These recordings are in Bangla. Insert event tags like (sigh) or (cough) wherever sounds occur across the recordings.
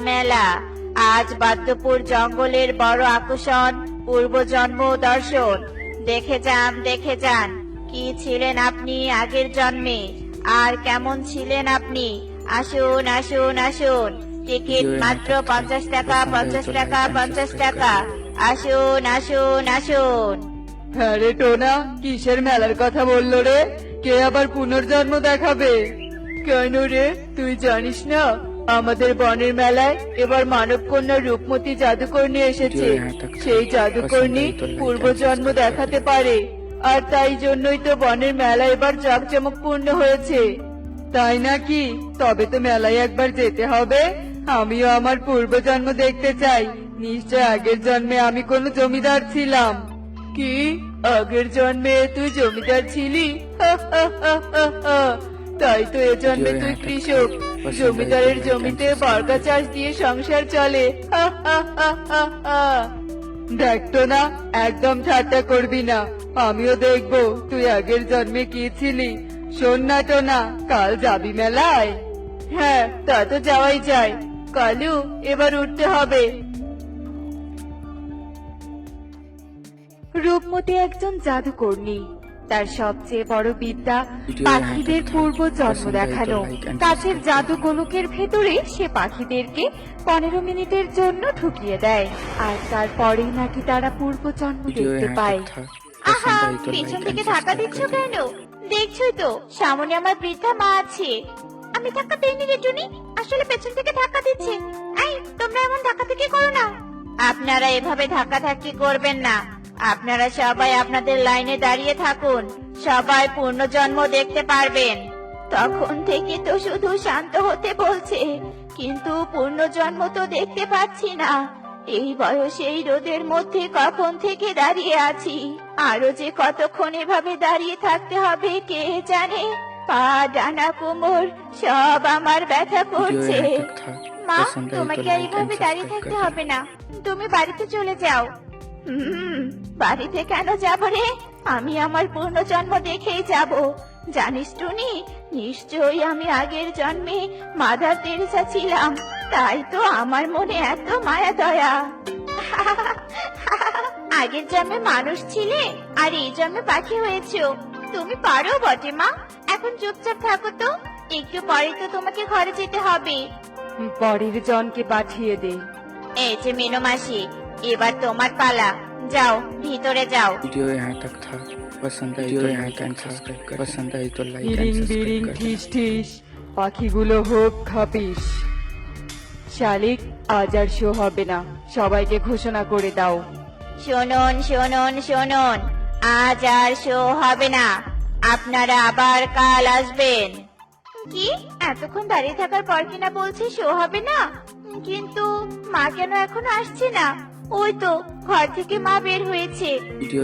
মেলা। আজ বাদ্যপুর জঙ্গলের বড় আকর্ষণ পূর্বজন্ম দর্শন। দেখে যান দেখে যান কি ছিলেন আপনি আগের জন্মে? আর কেমন ছিলেন আপনি? আসুন আসুন আসুন। টিকিট মাত্র পঞ্চাশ টাকা পঞ্চাশ টাকা পঞ্চাশ টাকা। আসুন আসুন আসুন। হ্যাঁ রে টোনা কিসের মেলার কথা বলল রে? কে আবার পুনর্জন্ম দেখাবে? কেন রে? তুই জানিস না? আমাদের বনের মেলায় এবার মানব কন্যা রূপমতি জাদুকর্ণী এসেছে। সেই জাদুকর্ণী পূর্বজন্ম দেখাতে পারে। আর তাই জন্যই তো বনের মেলা এবার জাঁকজমকপূর্ণ হয়েছে। তাই নাকি? তবে তো মেলায় একবার যেতে হবে। আমিও আমার পূর্বজন্ম দেখতে চাই। নিশ্চয় আগের জন্মে আমি কোনো জমিদার ছিলাম। কি? আগের জন্মে তুই জমিদার ছিলি? তাই তো এ জন্মে তুই কৃষক। জমিদারের জমিতে বর্গা চাষ দিয়ে সংসার চলে। দেখতো না একদম ঠাট্টা করবি না। আমিও দেখব তুই আগের জন্মে কি ছিলি। শোন না তো না কাল যাবি মেলায়। হ্যাঁ তা তো যাওয়াই যায়। কালু এবার উঠতে হবে। রূপমতি একজন জাদুকর্ণী তার সবচেয়ে বড় বিদ্যা পাখিদের পূর্ব জন্ম দেখানো। কাছের জাদু গোলকের ভেতরে সে পাখিদেরকে পনেরো মিনিটের জন্য ঢুকিয়ে দেয়। আর তারপরেই নাকি তারা পূর্ব জন্ম দেখতে পায়। আহা পিছন থেকে ধাক্কা দিচ্ছ কেন? দেখছোই তো সামনে আমার বৃদ্ধা মা আছে। আমি ধাক্কা দিইনি রে টুনি আসলে পেছন থেকে ধাক্কা দিচ্ছে। এই তোমরা এমন ধাক্কা থেকে করো না। আপনারা এভাবে ধাক্কা ধাক্কি করবেন না। আপনারা সবাই আপনাদের লাইনে দাঁড়িয়ে থাকুন। সবাই পূর্ণজন্ম দেখতে পারবেন। তখন থেকে তো শুধু শান্ত হতে বলছে কিন্তু পূর্ণজন্ম তো দেখতে পাচ্ছি না। এই বয়সে এই রোদের মধ্যে কখন থেকে দাঁড়িয়ে আছি? আরও যে কতক্ষণ এভাবে দাঁড়িয়ে থাকতে হবে কে জানে? পা ডানা কোমর সব আমার ব্যথা করছে। মা তোমাকে এইভাবে দাঁড়িয়ে থাকতে হবে না। তুমি বাড়িতে চলে যাও। হুম বাড়িতে কেন যাব রে? আমি আমার পূর্ণ জন্ম দেখেই যাব। জানিস টুনি নিশ্চয়ই আমি আগের জন্মে মাদার তেরেসা ছিলাম। তাই তো আমার মনে এত মায়া দয়া। আগের জন্মে মানুষ ছিলে আর এই জন্মে পাখি হয়েছো। তুমি পারো বটে মা। এখন চুপচাপ থাকো তো। একটু পরে তো তোমাকে ঘরে যেতে হবে। পরের জনকে পাঠিয়ে দে। এই যে মিনু মাসি এবার তোমার পালা যাও ভিতরে যাও वीडियो यहाँ तक था पसंद आई तो यहाँ कैन सब्सक्राइब कर पसंद आई तो लाइक বিরিং एंड বিরিং सब्सक्राइब कर ঠিস ঠিস পাখিগুলো হোক খাপিস শালিক আজ আর শো হবে না সবাইকে ঘোষণা করে দাও শুনুন শুনুন শুনুন আজ আর শো হবে না আপনারা আবার কাল আসবেন কি এতক্ষণ দাঁড়িয়ে থাকার পর কিনা বলছে শো হবে না কিন্তু মা কেন এখনো আসছে না ওই তো ঘর থেকে মা বের হয়েছে।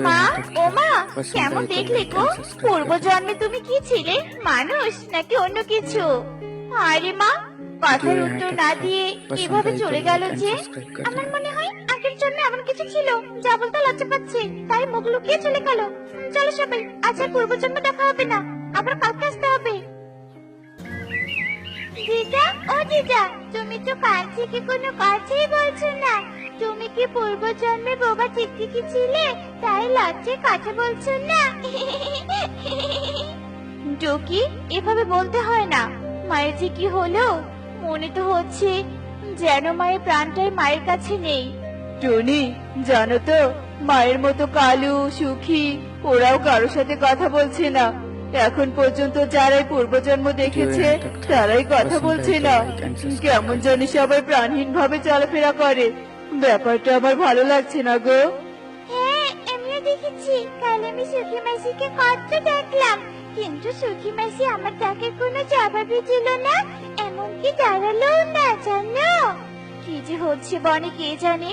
মা ও মা কেমন দেখলে গো? পূর্ব জন্মে তুমি কি ছিলে? মানুষ নাকি অন্য কিছু? আরে মা কথার উত্তর না দিয়ে এভাবে চলে গেল যে? আমার মনে হয় আগের জন্য এমন কিছু ছিল যা বলতে লজ্জা পাচ্ছে। তাই মুখ লুকিয়ে চলে গেল। চলো সবাই আজ আর পূর্ব জন্ম দেখা হবে না। আবার কালকে আসতে হবে। দিদা ও দিদা তুমি তো কাল থেকে কোনো কথাই বলছো না। তুমি কি পূর্বজন্মে বোবা টিকটিকি ছিলে? তাই লজ্জায় কথা বলছো না। টুকি এভাবে বলতে হয় না। মায়ের যে কি হলো? মনে তো হচ্ছে যেন মায়ের প্রাণটাই মায়ের কাছে নেই। টনি জানো তো মায়ের মতো কালু সুখী ওরাও কারোর সাথে কথা বলছে না। এখন পর্যন্ত যারাই পূর্বজন্ম দেখেছে তারাই কথা বলছে না কেমন জানি সবাই প্রাণহীন ভাবে চলাফেরা করে। ব্যাপারটা আমার ভালো লাগছে না গো। হ্যাঁ আমিও দেখেছি। কাল আমি সুখী মাসিকে কত ডাকলাম। কিন্তু সুখী মাসি আমার কোনো জবাবই দিল না এমনকি দাঁড়াল না জানো? কি যে হচ্ছে বনে কে জানে।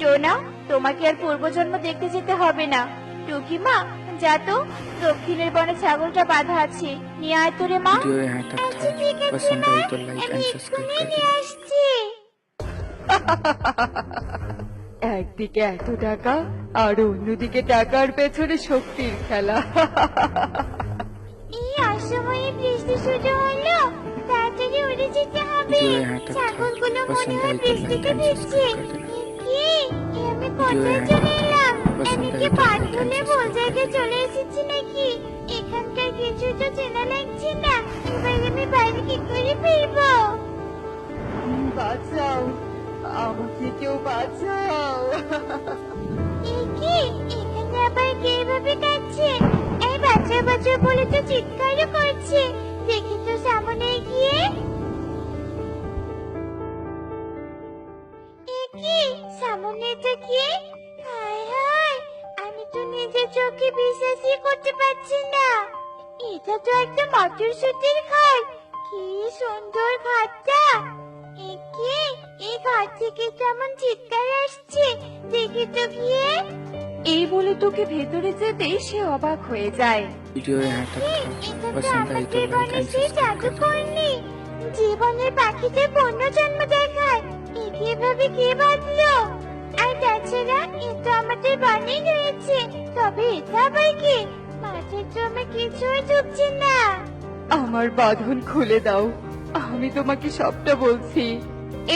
ডোনা তোমাকে আর পূর্বজন্ম দেখতে যেতে হবে না। টুকি মা যা তো দক্ষিণের বনে ছাগলটা বাঁধা আছে নিয়ে আয় তোরে মা वीडियो यहाँ तक আচ্ছা ঠিক था আছে पसंद মা आई तो लाइक আমি एंड सब्सक्राइब এক্ষুনি कर নিয়ে আসছি (laughs) একদিকে এত টাকা আর অন্যদিকে টাকার পেছনে শক্তির খেলা এই অসময়ে বৃষ্টি শুরু হলো তাড়াতাড়ি উড়ে যেতে হবে वीडियो यहाँ तक था ছাগলগুলো মনে पसंद হয় आई तो বৃষ্টিতে लाइक एंड ভিজছে सब्सक्राइब कर देना কি এ আমি কোথায় यहाँ চলে तक এলাম पसंद আমি आई কি চলে এসেছি নাকি? এখানকার কিছু তো চেনা লাগছে না। আমি কি আবার কে এভাবে এই বাঁচাও বাঁচাও বলে তো চিৎকারও করছে। দেখি তো সামনে গিয়ে। কি? সামনেটা কি চোখে বিশ্বাসই করতে পারছি না এটা তো একটা মটরশুটির ঘর কি সুন্দর ঘরটা এ কি এই ঘর থেকে কেমন চিৎকার আসছে দেখি তো গিয়ে এই বলে তোকে ভেতরে যেতেই সে অবাক হয়ে যায় वीडियो यहाँ तक এটা था তো पसंद आई तो আমাদের लाइक বনে एंड সেই सब्सक्राइब জাদু कर देना করনি জীবনের পাখিদের পুনর্জন্ম দেখায় একে এভাবে কে বাঁধলো বাচ্চারা এটা আমাদের বানিয়ে রয়েছে। তবে এটা আবার কি? মাঠের জমি কিছুই ঢুকছে না। আমার বাঁধন খুলে দাও। আমি তোমাকে সবটা বলছি।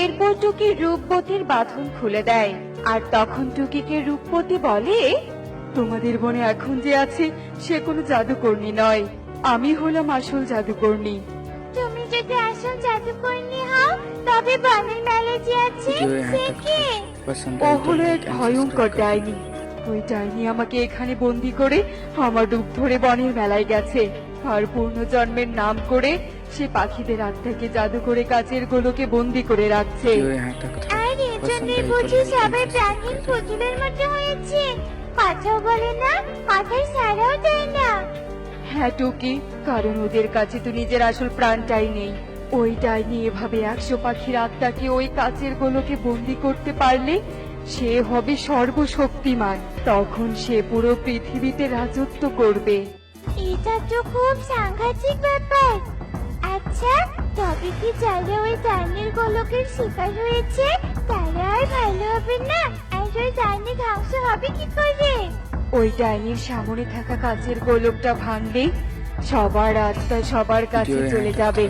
এরপর টুকি রূপবতীর বাঁধন খুলে দেয়। আর তখন টুকিকে রূপবতী বলে তোমাদের বনে এখন যে আছে সে কোনো জাদুকর্মী নয়। আমি হলাম আসল জাদুকর্মী। তুমি যদি আসল জাদুকর্মী হও তবে বনের মেলে যে আছে সে কে? তাহলে এক ভয়ঙ্কর ডাইনি। ওই ডাইনি আমাকে এখানে বন্দি করে আমার রূপ ধরে বনের মেলায় গেছে। আর পূর্ণজন্মের নাম করে সে পাখিদের আত্মাকে জাদু করে কাচের গোলকে বন্দি করে রাখছে। আর এজন্যই না। হ্যাঁ টুকি কারণ ওদের কাছে তো নিজের আসল প্রাণটাই নেই। ওইটাই নিয়ে এভাবে একশো পাখির আত্মাকে ওই কাচের গোলকে বন্দি করতে পারলে সে হবে সর্বশক্তিমান। তখন সে পুরো পৃথিবীতে রাজত্ব করবে। এটা তো খুব সাংঘাতিক ব্যাপার। আচ্ছা তবে কি চাইলে ওই ডাইনির গোলকের শিকার হয়েছে? তাহলে আর ভালো হবে না। আর ওই ডাইনি ধ্বংস হবে কি করে? ওই ডাইনির সামনে থাকা কাচের গোলকটা ভাঙলে সবার আত্মা সবার কাছে চলে যাবে।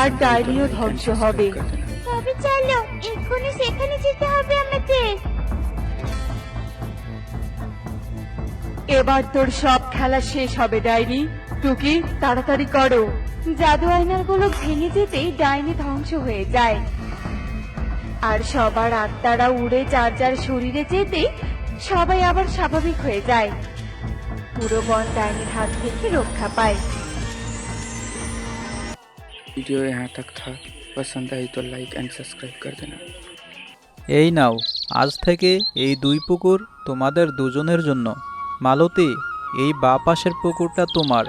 আর ডায়েরিও ধ্বংস হবে। তবে চলো এক্ষুনি সেখানে যেতে হবে আমাদের এবার তোর সব খেলা শেষ হবে ডায়েরি টুকি তাড়াতাড়ি করো। জাদু আয়নারগুলো ভেঙে যেতেই ডাইনি ধ্বংস হয়ে যায়। আর সবার আত্মারা উড়ে যার যার শরীরে যেতেই সবাই আবার স্বাভাবিক হয়ে যায়। পুরো বন ডাইনির হাত থেকে রক্ষা পায়। वीडियो यहाँ तक था पसंद आई तो लाइक एंड सब्सक्राइब कर देना এই নাও আজ থেকে এই দুই পুকুর তোমাদের দুজনের জন্য মালতী এই বা পাশের পুকুরটা তোমার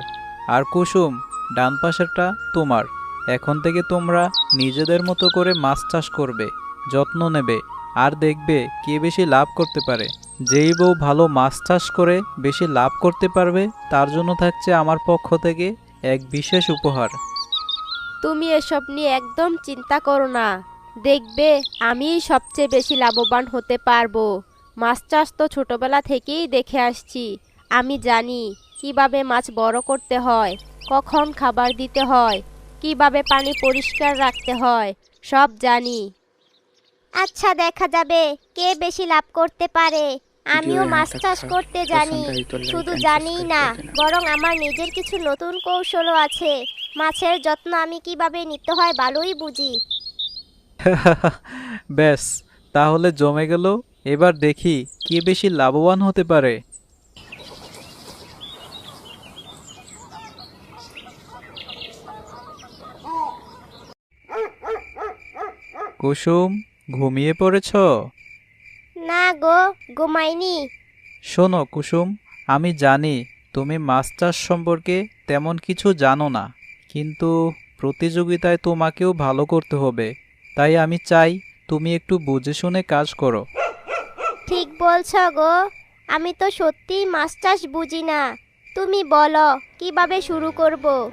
আর কুসুম ডান পাশেরটা তোমার এখন থেকে তোমরা নিজেদের মতো করে মাছ চাষ করবে যত্ন নেবে আর দেখবে কে বেশি লাভ করতে পারে যেই বউ ভালো মাছ চাষ করে বেশি লাভ করতে পারবে তার জন্য থাকছে আমার পক্ষ থেকে এক বিশেষ উপহার তুমি এসব নিয়ে একদম চিন্তা করো না। দেখবে আমি সবচেয়ে বেশি লাভবান হতে পারব। মাছ চাষ তো ছোটোবেলা থেকেই দেখে আসছি। আমি জানি কীভাবে মাছ বড় করতে হয় কখন খাবার দিতে হয় কীভাবে পানি পরিষ্কার রাখতে হয় সব জানি। আচ্ছা দেখা যাবে কে বেশি লাভ করতে পারে? আমিও মাছ চাষ করতে জানি। শুধু জানিই না বরং আমার নিজের কিছু নতুন কৌশলও আছে। মাছের যত্ন আমি কীভাবে নিতে হয় ভালোই বুঝি। (laughs) ব্যাস তাহলে জমে গেল। এবার দেখি কে বেশি লাভবান হতে পারে। কুসুম ঘুমিয়ে পড়েছ? না গো ঘুমাইনি। শোনো কুসুম আমি জানি তুমি মাছ চাষ সম্পর্কে তেমন কিছু জানো না। কিন্তু প্রতিযোগিতায় তোমাকেও ভালো করতে হবে। তাই আমি চাই তুমি একটু বুঝে শুনে কাজ করো। ঠিক বলছ গো। আমি তো সত্যিই মাছ চাষ বুঝি না। তুমি বলো কীভাবে শুরু করব?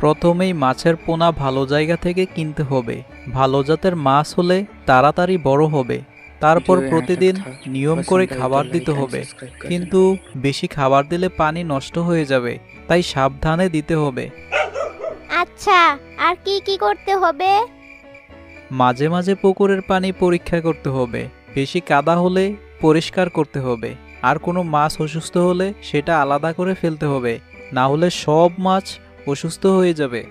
প্রথমেই মাছের পোনা ভালো জায়গা থেকে কিনতে হবে। ভালো জাতের মাছ হলে তাড়াতাড়ি বড় হবে। তারপর প্রতিদিন নিয়ম করে খাবার দিতে হবে। কিন্তু বেশি খাবার দিলে পানি নষ্ট হয়ে যাবে। তাই সাবধানে দিতে হবে। আচ্ছা আর কি কি করতে হবে? মাঝে মাঝে পুকুরের পানি পরীক্ষা করতে হবে। বেশি কাদা হলে পরিষ্কার করতে হবে। আর কোনো মাছ অসুস্থ হলে সেটা আলাদা করে ফেলতে হবে। না হলে সব মাছ অসুস্থ হয়ে যাবে।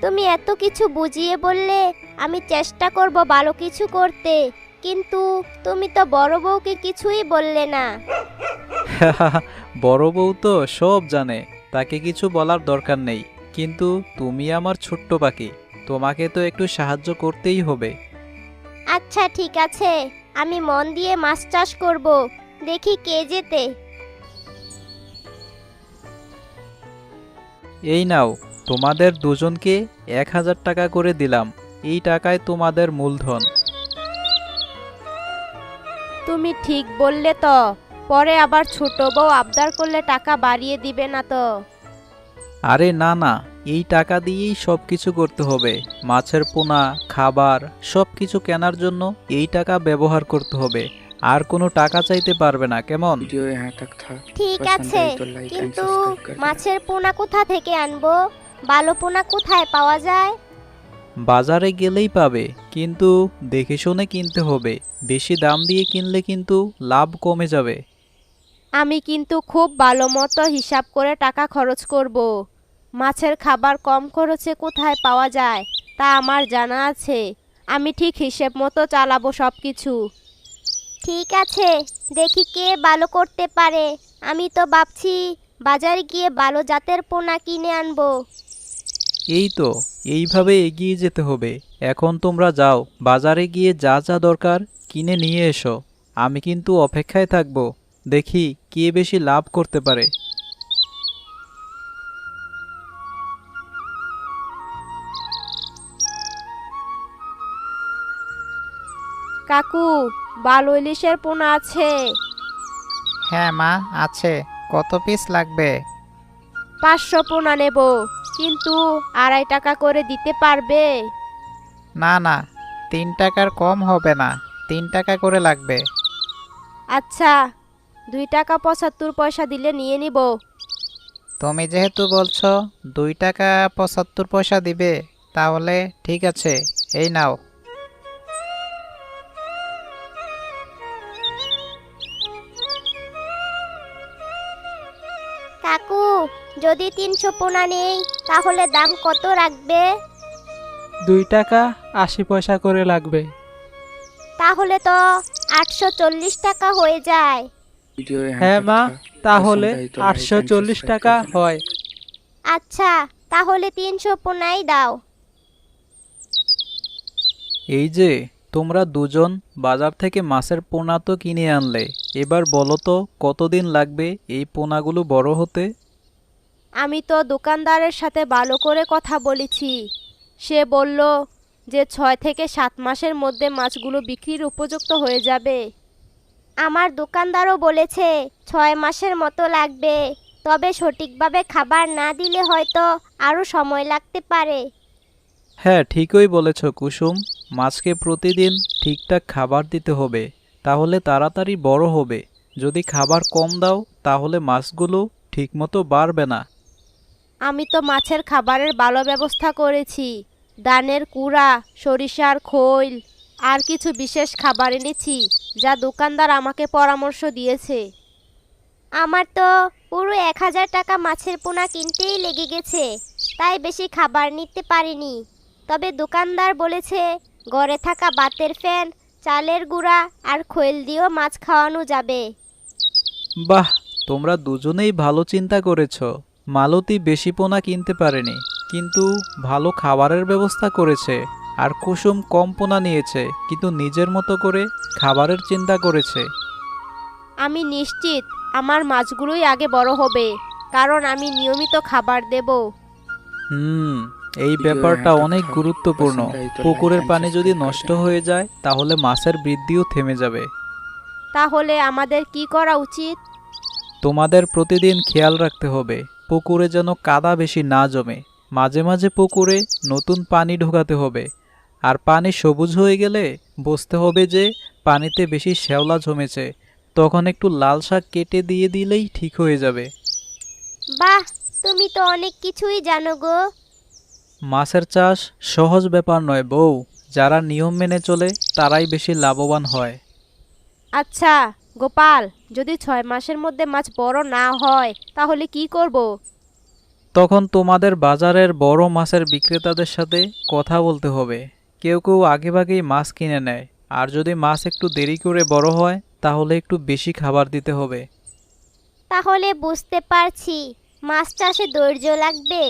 তুমি এত কিছু বুঝিয়ে বললে আমি চেষ্টা করব ভালো কিছু করতে। কিন্তু তুমি তো বড় বউকে কিছুই বললে না। (laughs) বড় বউ তো সব জানে তাকে কিছু বলার দরকার নেই। কিন্তু তুমি আমার ছোট্ট পাখি। তোমাকে তো একটু সাহায্য করতেই হবে। আচ্ছা ঠিক আছে। আমি মন দিয়ে মাছ চাষ করব। দেখি কে যেতে এই নাও তোমাদের দুজনকে এক হাজার টাকা করে দিলাম। এই টাকায় তোমাদের মূলধন। তুমি ঠিক বললে তো। পরে আবার ছোট বউ আবদার করলে টাকা বাড়িয়ে দিবে না তো। আরে না না এই টাকা দিয়েই সব কিছু করতে হবে মাছের পোনা খাবার সব কিছু কেনার জন্য এই টাকা ব্যবহার করতে হবে আর কোনো টাকা চাইতে পারবে না কেমন वीडियो यहाँ तक था ঠিক पसंद আছে आई तो लाइक एंड কিন্তু सब्सक्राइब कर देना। মাছের পোনা কোথা থেকে আনবো ভালো পোনা কোথায় পাওয়া যায় বাজারে গেলেই পাবে কিন্তু দেখে শুনে কিনতে হবে বেশি দাম দিয়ে কিনলে কিন্তু লাভ কমে যাবে আমি কিন্তু খুব ভালো মতো হিসাব করে টাকা খরচ করব। মাছের খাবার কম খরচে কোথায় পাওয়া যায় তা আমার জানা আছে। আমি ঠিক হিসেব মতো চালাবো সব কিছু ঠিক আছে দেখি কে ভালো করতে পারে। আমি তো ভাবছি বাজারে গিয়ে ভালো জাতের পোনা কিনে আনব। এই তো এইভাবে এগিয়ে যেতে হবে। এখন তোমরা যাও বাজারে গিয়ে যা যা দরকার কিনে নিয়ে এসো। আমি কিন্তু অপেক্ষায় থাকব। দেখি কে বেশি লাভ করতে পারে। কাকু ভালো ইলিশের পোনা আছে। হ্যাঁ মা আছে। কত পিস লাগবে? পাঁচশো পোনা নেব কিন্তু আড়াই টাকা করে দিতে পারবে? না না তিন টাকার কম হবে না তিন টাকা করে লাগবে। আচ্ছা দুই টাকা পঁচাত্তর পয়সা দিলে নিয়ে নিব। তুমি যেহেতু বলছো দুই টাকা পঁচাত্তর পয়সা দিবে তাহলে ঠিক আছে এই নাও। কাকু যদি তিনশো পোনা নেই তাহলে দাম কত রাখবে? দুই টাকা আশি পয়সা করে লাগবে। তাহলে তো আটশো চল্লিশ টাকা হয়ে যায়। হ্যাঁ মা তাহলে আটশো চল্লিশ টাকা হয়। আচ্ছা তাহলে তিনশো পোনাই দাও। এই যে তোমরা দুজন বাজার থেকে মাছের পোনা তো কিনে আনলে এবার বলো তো কতদিন লাগবে এই পোনাগুলো বড় হতে? আমি তো দোকানদারের সাথে ভালো করে কথা বলেছি। সে বলল যে ছয় থেকে সাত মাসের মধ্যে মাছগুলো বিক্রির উপযুক্ত হয়ে যাবে। আমার দোকানদারও বলেছে ছয় মাসের মতো লাগবে। তবে সঠিকভাবে খাবার না দিলে হয়তো আরও সময় লাগতে পারে। হ্যাঁ ঠিকই বলেছ কুসুম। মাছকে প্রতিদিন ঠিকঠাক খাবার দিতে হবে তাহলে তাড়াতাড়ি বড় হবে। যদি খাবার কম দাও তাহলে মাছগুলো ঠিকমতো বাড়বে না। আমি তো মাছের খাবারের ভালো ব্যবস্থা করেছি। দানের কুড়া সরিষার খৈল আর কিছু বিশেষ খাবার এনেছি যা দোকানদার আমাকে পরামর্শ দিয়েছে। আমার তো পুরো এক হাজার টাকা মাছের পোনা কিনতেই লেগে গেছে তাই বেশি খাবার নিতে পারিনি। তবে দোকানদার বলেছে ঘরে থাকা বাতের ফ্যান চালের গুঁড়া আর খৈল দিয়েও মাছ খাওয়ানো যাবে। বাহ তোমরা দুজনেই ভালো চিন্তা করেছ। মালতী বেশি পোনা কিনতে পারেনি কিন্তু ভালো খাবারের ব্যবস্থা করেছে। আর কুসুম কম পোনা নিয়েছে কিন্তু নিজের মতো করে খাবারের চিন্তা করেছে। আমি নিশ্চিত আমার মাছগুলোই আগে বড় হবে কারণ আমি নিয়মিত খাবার দেব। হুম এই ব্যাপারটা অনেক গুরুত্বপূর্ণ। পুকুরের পানি যদি নষ্ট হয়ে যায় তাহলে মাছের বৃদ্ধিও থেমে যাবে। তাহলে আমাদের কি করা উচিত? তোমাদের প্রতিদিন খেয়াল রাখতে হবে পুকুরে যেন কাদা বেশি না জমে। মাঝে মাঝে পুকুরে নতুন পানি ঢোকাতে হবে। আর পানি সবুজ হয়ে গেলে বুঝতে হবে যে পানিতে বেশি শ্যাওলা জমেছে তখন একটু লাল শাক কেটে দিয়ে দিলেই ঠিক হয়ে যাবে। বাহ তুমি তো অনেক কিছুই জানো গো। মাছের চাষ সহজ ব্যাপার নয় বউ যারা নিয়ম মেনে চলে তারাই বেশি লাভবান হয়। আচ্ছা গোপাল যদি ছয় মাসের মধ্যে মাছ বড় না হয় তাহলে কি করব। তখন তোমাদের বাজারের বড় মাছের বিক্রেতাদের সাথে কথা বলতে হবে। কেউ কেউ আগেভাগেই মাছ কিনে নেয়। আর যদি মাছ একটু দেরি করে বড় হয় তাহলে একটু বেশি খাবার দিতে হবে। তাহলে বুঝতে পারছি মাছ চাষে ধৈর্য লাগবে।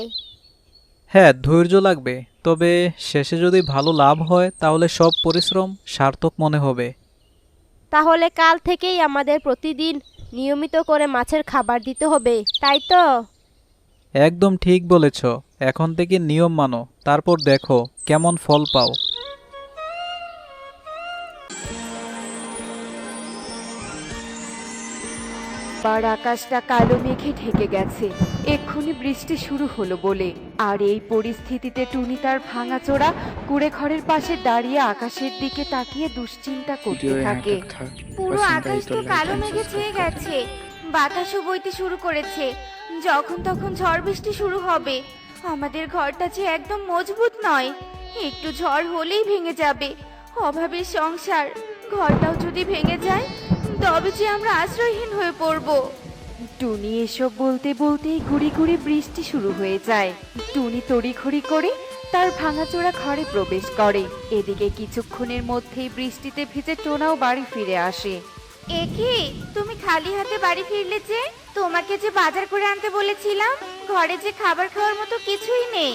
হ্যাঁ ধৈর্য লাগবে। তবে শেষে যদি ভালো লাভ হয় তাহলে সব পরিশ্রম সার্থক মনে হবে। তাহলে কাল থেকেই আমাদের প্রতিদিন নিয়মিত করে মাছের খাবার দিতে হবে তাই তো? একদম ঠিক বলেছ এখন থেকে নিয়ম মানো তারপর দেখো কেমন ফল পাও। আবার আকাশটা কালো মেঘে ঢেকে গেছে এক্ষুনি বৃষ্টি শুরু হলো বলে। আর এই পরিস্থিতিতে টুনি তার ভাঙাচোরা কুড়ে ঘরের পাশে দাঁড়িয়ে আকাশের দিকে তাকিয়ে দুশ্চিন্তা করতে থাকে। পুরো আকাশ তো কালো মেঘে ছেয়ে গেছে বাতাসও বইতে শুরু করেছে। যখন তখন ঝড় বৃষ্টি শুরু হবে। আমাদের ঘরটা যে একদম মজবুত নয়। একটু ঝড় হলেই ভেঙে যাবে। অভাবের সংসার। ঘরটাও যদি ভেঙে যায় তবে যে আমরা আশ্রয়হীন হয়ে পড়ব। টুনি এসব বলতে বলতেই গুড়ি গুড়ি বৃষ্টি শুরু হয়ে যায়। টুনি তড়িঘড়ি করে তার ভাঙাচোরা ঘরে প্রবেশ করে। এদিকে কিছুক্ষণের মধ্যেই বৃষ্টিতে ভিজে টোনাও বাড়ি ফিরে আসে। একি তুমি খালি হাতে বাড়ি ফিরলে যে? তোমাকে যে বাজার করে আনতে বলেছিলাম ঘরে যে খাবার খাওয়ার মতো কিছুই নেই।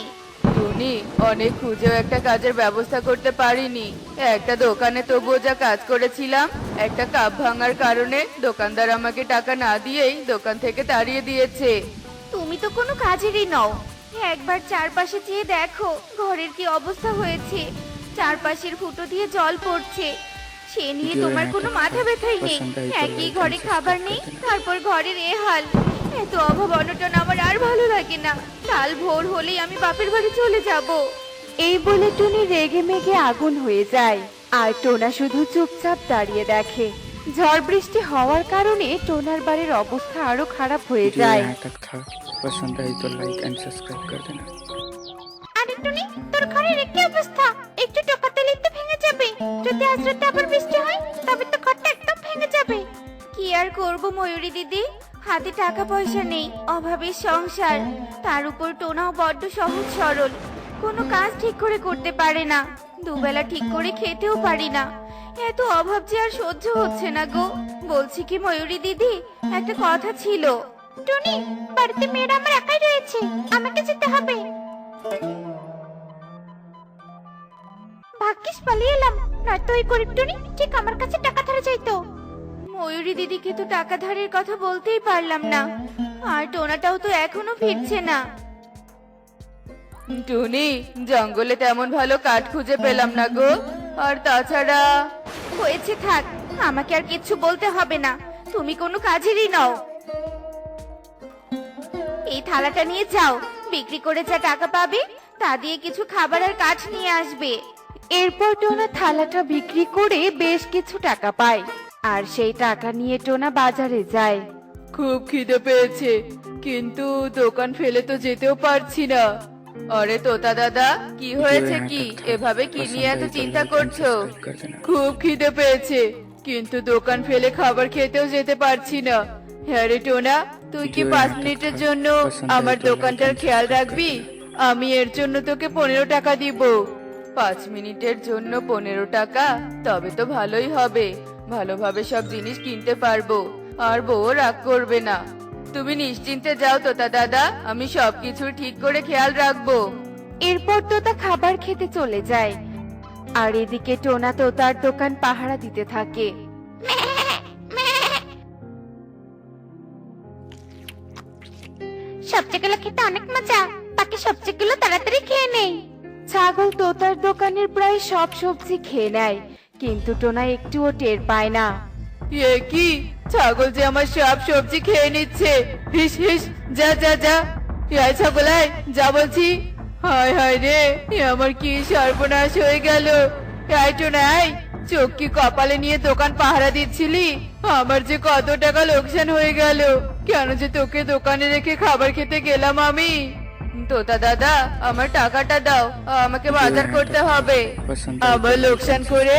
টুনি অনেক খুঁজেও একটা কাজের ব্যবস্থা করতে পারিনি। একটা দোকানে তবুও যা কাজ করেছিলাম একটা কাপ ভাঙার কারণে দোকানদার আমাকে টাকা না দিয়েই দোকান থেকে তাড়িয়ে দিয়েছে। তুমি তো কোনো কাজেরই নও। একবার চারপাশে চেয়ে দেখো ঘরের কি অবস্থা হয়েছে। চারপাশের ফুটো দিয়ে জল পড়ছে। সে নিয়ে ভিডিও তোমার यहाँ কোনো तक মাথা था। ব্যথাই নেই पसंद आई तो একই लाइक ঘরে एंड খাবার सब्सक्राइब নেই कर देना তারপর ঘরের এ হাল এত অভাব অনটন আমার আর ভালো লাগে না কাল ভোর হলেই আমি বাপের বাড়ি চলে যাব এই বলে টুনি রেগে মেগে আগুন হয়ে যায় আর টোনা শুধু চুপচাপ দাঁড়িয়ে দেখে ঝড় বৃষ্টি হওয়ার কারণে টোনার বাড়ির অবস্থা আরো খারাপ হয়ে वीडियो যায় यहाँ तक था पसंद आई तो लाइक एंड सब्सक्राइब कर देना আরে টুনি তোর ঘরের কি অবস্থা। একটু টোকাতে লিখতে ভেঙে যাবে। যদি আজ রাতে আবার বৃষ্টি হয় তবে তো ঘরটা একদম ভেঙে যাবে। কি আর করব ময়ূরী দিদি? হাতে টাকা পয়সা নেই অভাবের সংসার। তার উপর টোনাও বড্ড সহজ সরল। কোনো কাজ ঠিক করে করতে পারে না। দুবেলা ঠিক করে খেতেও পারি না। এত অভাব যে আর সহ্য হচ্ছে না গো। বলছি কি ময়ূরী দিদি একটা কথা ছিল। টুনি বাড়িতে মেয়েরা আমার একাই রয়েছে। আমাকে যেতে হবে। ভাগ্যিস পালিয়ে এলাম। নয়তো ওই গরিব টুনি ঠিক আমার কাছে টাকা ধারে চাইতো ময়ূরী দিদিকে তো টাকা ধারের কথা বলতেই পারলাম না। আর টোনাটাও তো এখনও ফিরছে না। টুনি জঙ্গলে তেমন ভালো কাঠ খুঁজে পেলাম না গো। আর তাছাড়া? হয়েছে থাক আমাকে আর কিচ্ছু বলতে হবে না। তুমি কোনো কাজেরই নও। এই থালাটা নিয়ে যাও। বিক্রি করে যা টাকা পাবে তা দিয়ে কিছু খাবার আর কাঠ নিয়ে আসবে। এরপর টোনা থালাটা বিক্রি করে বেশ কিছু টাকা পায়। আর সেই টাকা নিয়ে টোনা বাজারে যায়। খুব খিদে পেয়েছে কিন্তু দোকান ফেলে তো যেতেও পারছি না। আরে তোতা দাদা কি হয়েছে কি? এভাবে কি নিয়ে এত চিন্তা করছ? খুব খিদে পেয়েছে কিন্তু দোকান ফেলে খাবার খেতেও যেতে পারছি না। হ্যাঁ রে টোনা তুই কি পাঁচ মিনিটের জন্য আমার দোকানটার খেয়াল রাখবি? আমি এর জন্য তোকে পনেরো টাকা দিব। পাঁচ মিনিটের জন্য পনেরো টাকা তবে তো ভালোই হবে। ভালোভাবে সব জিনিস কিনতে পারব আর বউ রাগ করবে না। তুমি নিশ্চিন্তে যাও তোতা দাদা আমি সবকিছু ঠিক করে খেয়াল রাখব। এরপর তোতা খাবার খেতে চলে যায়। আর এদিকে টোনা তো তার দোকান পাহারা দিতে থাকে। সবজিগুলো খেতে অনেক মজা বাকি সবজিগুলো তাড়াতাড়ি খেয়ে নেই। ছাগল তোতার দোকানের প্রায় সব সবজি খেয়ে নেয় কিন্তু টোনা একটুও টের পায় না। এ কি? ছাগল যে আমার সব সবজি খেয়ে নিচ্ছে। হিস হিস যা যা যা। এই ছাগল আয়, যা বলছি। হায় হায় রে এ আমার কি সর্বনাশ হয়ে গেল। এই টোনাই চোখ কি কপালে নিয়ে দোকান পাহারা দিচ্ছিলি? আমার যে কত টাকা লোকসান হয়ে গেল। কেন যে তোকে দোকানে রেখে খাবার খেতে গেলাম আমি? এরপর দাদা আমার টাকাটা দাও। আমাকে বাজার করতে হবে। আবার লোকসান করে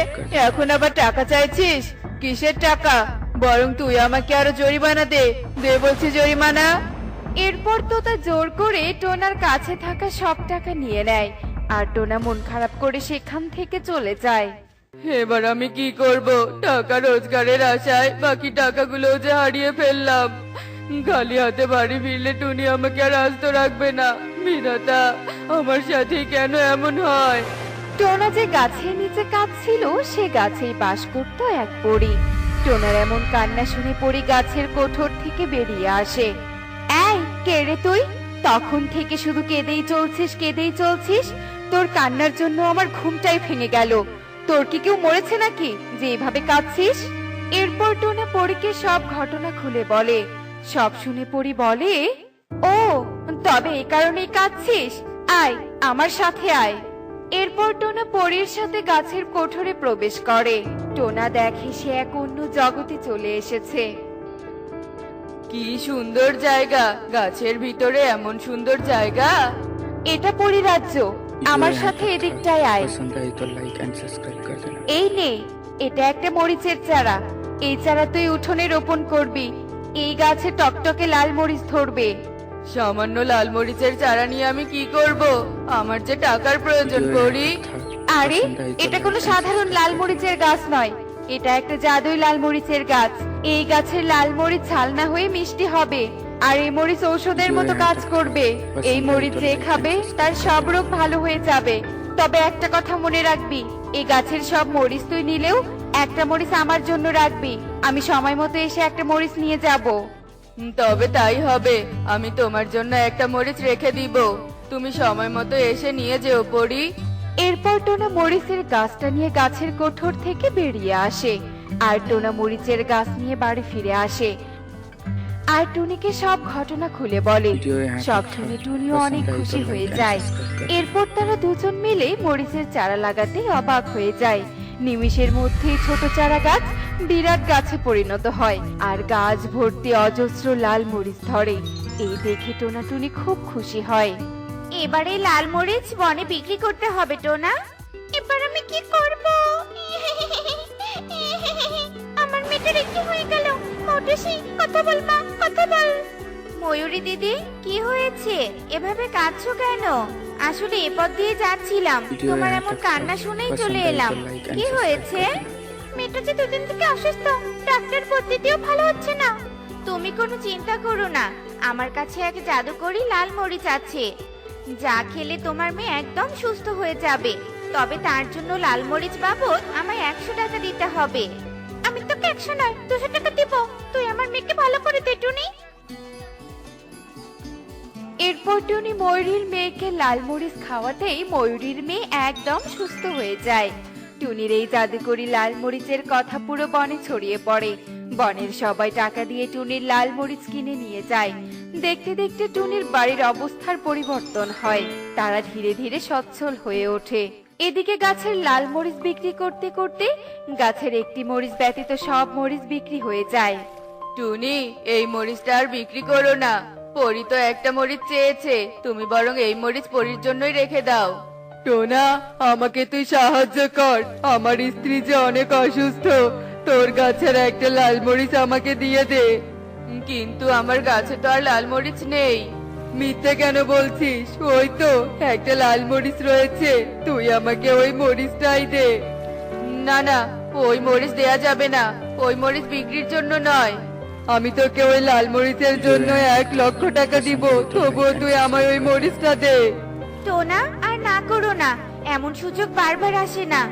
এখন আবার টাকা চাইছিস? কিসের টাকা? বরং তুই আমাকে আরও জরিমানা দে। দে বলছি জরিমানা। এরপর জোর করে টোনার কাছে থাকা সব টাকা নিয়ে নেয় আর টোনা মন খারাপ করে সেখান থেকে চলে যায়। এবার আমি কি করব? টাকা রোজগারের আশায় বাকি টাকাগুলো যে হারিয়ে ফেললাম। খালি হাতে বাড়ি ফিরলে টুনি আমাকে আর আস্ত রাখবে না। মিনাতা আমার সাথে কেন এমন হয়? টোনা যে গাছের নিচে কাঁদছিল, সে গাছেই বাস করত এক পরী। টোনার এমন কান্না শুনে পরী গাছের কোঠর থেকে বেরিয়ে আসে। এই, কে রে তুই? তখন থেকে শুধু কেঁদেই চলছিস কেঁদেই চলছিস? তোর কান্নার জন্য আমার ঘুমটাই ভেঙে গেল। তোর কি কেউ মরেছে নাকি, যে এভাবে কাঁদছিস? এরপর টোনা পরীকে সব ঘটনা খুলে বলে। সব শুনে পরি বলে ও তবে এই কারণেই কাঁদছিস। আয় আমার সাথে আয়। এরপর টোনা পরীর সাথে গাছের কোঠরে প্রবেশ করে। টোনা দেখে সে এক অন্য জগতে চলে এসেছে। কি সুন্দর জায়গা। গাছের ভিতরে এমন সুন্দর জায়গা। এটা পরিরাজ্য আমার সাথে এদিকটায় আয়। এই নে এটা একটা মরিচের চারা। এই চারা তুই উঠোনে রোপণ করবি। এই গাছে টকটকে লাল মরিচ ধরবে। সামান্য লাল মরিচের চারা নিয়ে আমি কি করব? আমার যে টাকার প্রয়োজন পড়ি আরে এটা কোনো সাধারণ লাল মরিচের গাছ নয়। এটা একটা জাদুই লাল মরিচের গাছ। এই গাছের লাল মরিচ ছালনা হয়ে মিষ্টি হবে। আর এই মরিচ ঔষধের মতো কাজ করবে। এই মরিচ যে খাবে তার সব রোগ ভালো হয়ে যাবে। তবে একটা কথা মনে রাখবি এই গাছের সব মরিচ তুই নিলেও একটা মরিচ আমার জন্য রাখবি। আমি সময় মতো এসে একটা মরিচ নিয়ে যাব। তবে তাই হবে। আমি তোমার জন্য একটা মরিচ রেখে দিব। তুমি সময় মতো এসে নিয়ে যেও পড়ি এরপর টোনা মরিচের গাছটা নিয়ে গাছের কোঠর থেকে বেরিয়ে আসে। আর টোনা মরিচের গাছ নিয়ে বাড়ি ফিরে আসে। আর টুনিকে সব ঘটনা খুলে বলে। সব শুনে টুনি অনেক খুশি হয়ে যায়। এরপর তারা দুজন মিলে মরিচের চারা লাগাতে অবাক হয়ে যায়। নিমিষের মধ্যেই ছোট চারা গাছ বিরাট গাছে পরিণত হয়, আর গাছ ভর্তি অজস্র লাল মরিচ ধরে। এই দেখে টোনা টুনি খুব খুশি হয়। এবারে লাল মরিচ বনে বিক্রি করতে হবে, টোনা। এবার আমি কি করব? আমার মেয়েটার একটু হয়ে গেল। মৌটুসি কথা বল মা, কথা বল। ময়ূরী দিদি, কি হয়েছে? এভাবে কাঁদছো কেন? আসলে এ পথ দিয়ে যাচ্ছিলাম। তোমার এমন কান্না শুনেই চলে এলাম। কি হয়েছে? মেয়েটা যে দুদিন থেকে অসুস্থ ডাক্তার পদ্ধতিও ভালো হচ্ছে না। তুমি কোনো চিন্তা করো না আমার কাছে এক জাদুকরি লাল মরিচ আছে। যা খেলে তোমার মেয়ে একদম সুস্থ হয়ে যাবে। তবে তার জন্য লাল মরিচ বাবদ আমায় একশো টাকা দিতে হবে। আমি তোকে একশো নয় দুশো টাকা দিব। তুই আমার মেয়েকে ভালো করে দেখুনি। এরপর টুনি ময়ূরীর মেয়েকে লাল মরিচ খাওয়াতেই ময়ূরীর মেয়ে একদম সুস্থ হয়ে যায়। টুনির এই জাদুকরি লাল মরিচের কথা পুরো বনে ছড়িয়ে পড়ে। বনের সবাই টাকা দিয়ে টুনির লাল মরিচ কিনে নিয়ে যায়। দেখতে দেখতে টুনির বাড়ির অবস্থার পরিবর্তন হয়। তারা ধীরে ধীরে সচ্ছল হয়ে ওঠে। এদিকে গাছের লাল মরিচ বিক্রি করতে করতে গাছের একটি মরিচ ব্যতীত সব মরিচ বিক্রি হয়ে যায়। টুনি, এই মরিচটা আর বিক্রি করো না। পরি তো একটা মরিচ চেয়েছে। তুমি বরং এই মরিচ পরির জন্যই রেখে দাও। টোনা আমাকে তুই সাহায্য কর। আমার স্ত্রী যে অনেক অসুস্থ তোর গাছের একটা লাল মরিচ আমাকে দিয়ে দে। কিন্তু আমার গাছে তো আর লাল মরিচ নেই। মিথ্যে কেন বলছিস? ওই তো একটা লাল মরিচ রয়েছে। তুই আমাকে ওই মরিচটাই দে। না না ওই মরিচ দেয়া যাবে না। ওই মরিচ বিক্রির জন্য নয়। আমি তোকে ওই লাল মরিচের জন্য এক লক্ষ টাকা দিব। তবুও তুই আমার ওই মরিচটা দে। টোনা আর না করো না। এমন সুযোগ বারবার আসে না।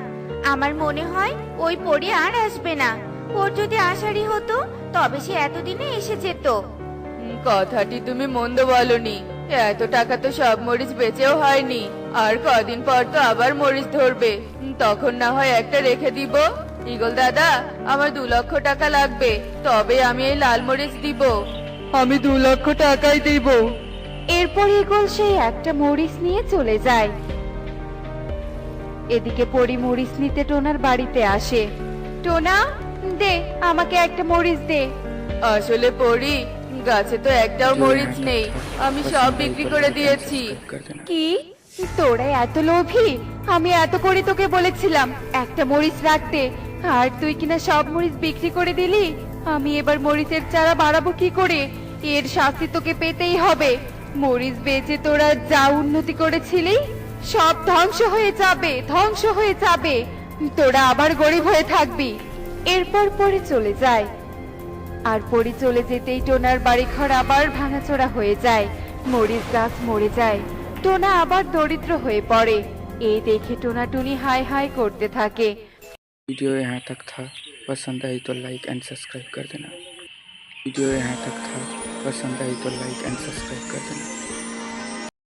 আমার মনে হয় ওই পরি আর আসবে না। ওর যদি আসারই হতো তবে সে এতদিনে এসে যেত। কথাটি তুমি মন্দ বলনি। এত টাকা তো সব মরিচ বেচেও হয়নি। আর কদিন পর তো আবার মরিচ ধরবে। তখন না হয় একটা রেখে দিব। ইগল দাদা আমার দু লক্ষ টাকা লাগবে। তবে আমি এই লাল মরিচ দিব। আমি দু লক্ষ টাকাই দিব। এরপর ইগল সেই একটা মরিচ নিয়ে চলে যায়। এদিকে পরি মরিচ নিতে টোনার বাড়িতে আসে। টোনা দে আমাকে একটা মরিচ দে। আসলে পরি গাছে তো একটাও মরিচ নেই। আমি সব বিক্রি করে দিয়েছি। কি? তোরা এত লোভী? আমি এত করে তোকে বলেছিলাম একটা মরিচ রাখতে। আর তুই কিনা সব মরিচ বিক্রি করে দিলি? আমি এবার মরিচের চারা বাড়াবো কি করে? এর শাস্তি তোকে পেতেই হবে। মরিচ বেচে তোরা যা উন্নতি করেছিলি, সব ধ্বংস হয়ে যাবে, ধ্বংস হয়ে যাবে। তোরা আবার গরিব হয়ে থাকবি। এরপর পরে চলে যায়। আর পরি চলে যেতেই টোনার বাড়িঘর আবার ভাঙাচোরা হয়ে যায়। মরিচ গাছ মরে যায়। টোনা আবার দরিদ্র হয়ে পড়ে। এই দেখে টোনা টুনি হাই হাই করতে থাকে। वीडियो यहाँ तक था। पसंद आई तो लाइक एंड सब्सक्राइब कर देना। वीडियो यहाँ तक था। पसंद आई तो लाइक एंड सब्सक्राइब कर देना।